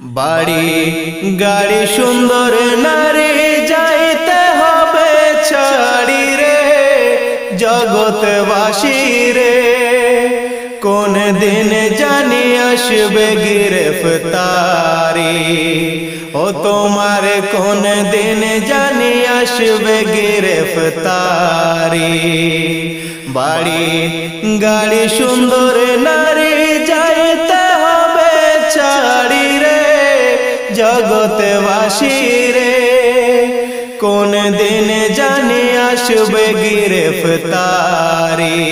বাড়ি গাড়ি সুন্দর নারী যাইতে হবে ছাড়ি রে জগৎবাসী রে। কোন দিন জানি আসবে গিরফতারি। ও তোমার কোন দিন জানি আসবে গিরফতারি। বাড়ি গাড়ি সুন্দর নারী জগৎবাসী রে, কোন দিন জানি আসবে গিরেফতারি?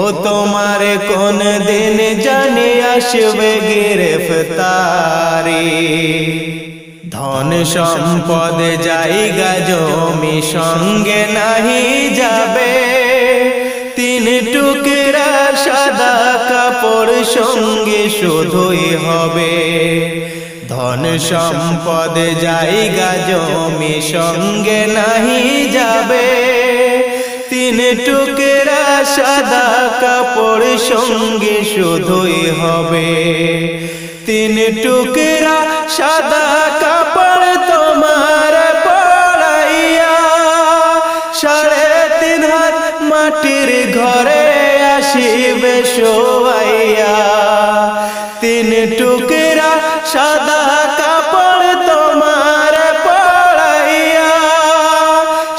ও তোমার কোন দিন জানি আসবে গিরেফতারি? ধন সম্পদ জায়গা জমি সঙ্গে নাহি যাবে। তিন টুকরা সাদা কাপড় সঙ্গে শুধুই হবে। ধন সম্পদ জায়গা জমি সঙ্গে নাহি যাবে। তিন টুকরা সাদা কাপড় সঙ্গে শুধুই হবে। তিন টুকরা সাদা কাপড় তোমার আসিবে শোয়াইয়া তিন টুকরা সাদা কাপড় তোমার পড়াইয়া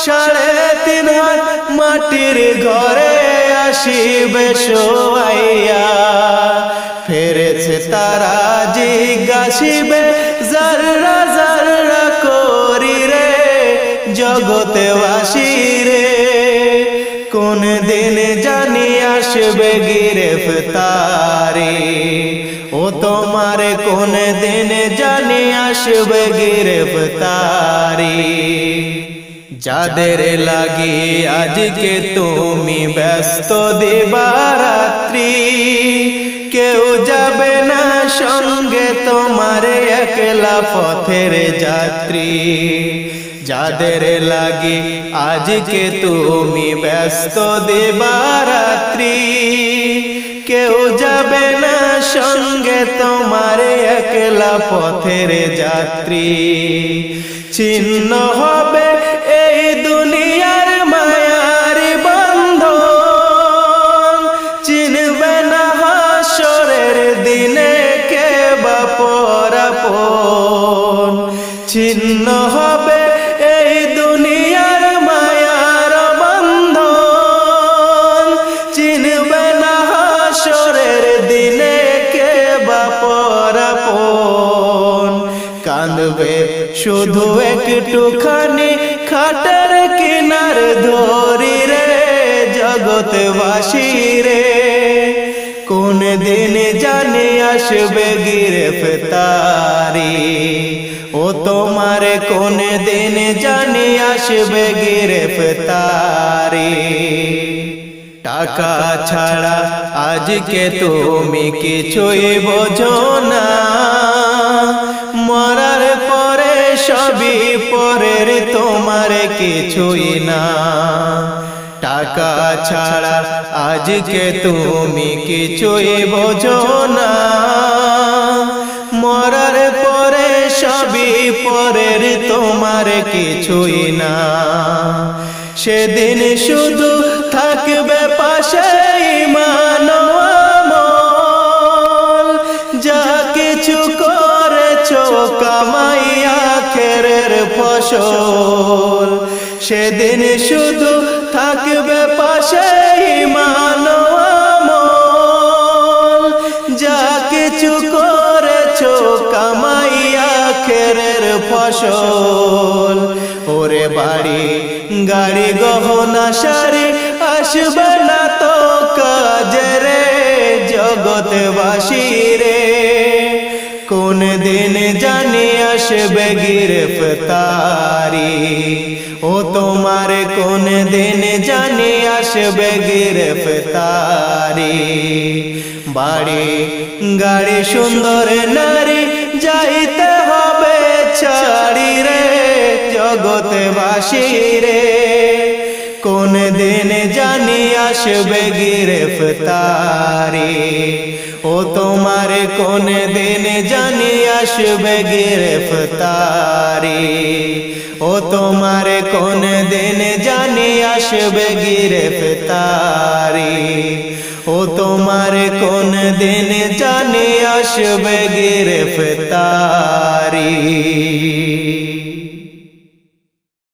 সাড়ে তিন মাটির ঘরে আসিবে শোয়াইয়া ফেরেছে তারা জিজ্ঞাসিবে জাররা জাররা করি রে জগতে বাসি রে? কোন দিন জানি আসবে গিরেফতারি? ও তোমার কোন দিন জানি আসবে গিরেফতারি? যাদের লাগি আজকে তুমি ব্যস্ত দিবারাত্রি, কেউ যাবে না সঙ্গে তোমার একলা পথের যাত্রী। যাদের লাগে আজকে তুমি ব্যস্ত দেবারাত্রি, কেউ যাবে না সঙ্গে তোমার একলা পথের যাত্রী। চিহ্ন হবে এই দুনিয়ার কাঁদবে শুধু একটুখানি খাটার কিনার ধরি রে, জগৎবাসী রে। কোন দিন জানে আসবে গিরেফতারি। ও তোমার কোন দিন জানে আসবে গিরেফতারি। টাকা ছাড়া আজকে তুমি কিছুই বোঝো না। তোমার কিছুই না। টাকা ছাড়া আজকে তুমি কিছুই বোঝো না। মরার পরে সবই পরের, তোমার কিছুই না। সেদিন শুধু থাকবে পাশে মানব যা কিছু করেছ কামাইয়া খেরের ফসল। সেদিন শুধু থাকবে পাশে মানব যা কিছু করেছ কামাইয়া খেরের ফসল। ওরে বাড়ি, গাড়ি, গহনা সারি আসবে না তো কাজ রে, জগৎবাসী রে। কোন দিন জানি আসবে গিরেফতারি? ও তোমার কোন দিন জানি আসবে গিরেফতারি? বাড়ি গাড়ি সুন্দর নারী যাইতে হবে, ছাড়ি রে জগৎবাসী রে। কোন দিন জানি আসবে গিরেফতারি? ও তোমার কোন দিন জানি আসবে গিরফতারি? ও তোমার কোন দিন জানি আসবে গিরফতারি? ও তোমার কোন দিন জানি আসবে গিরফতারি?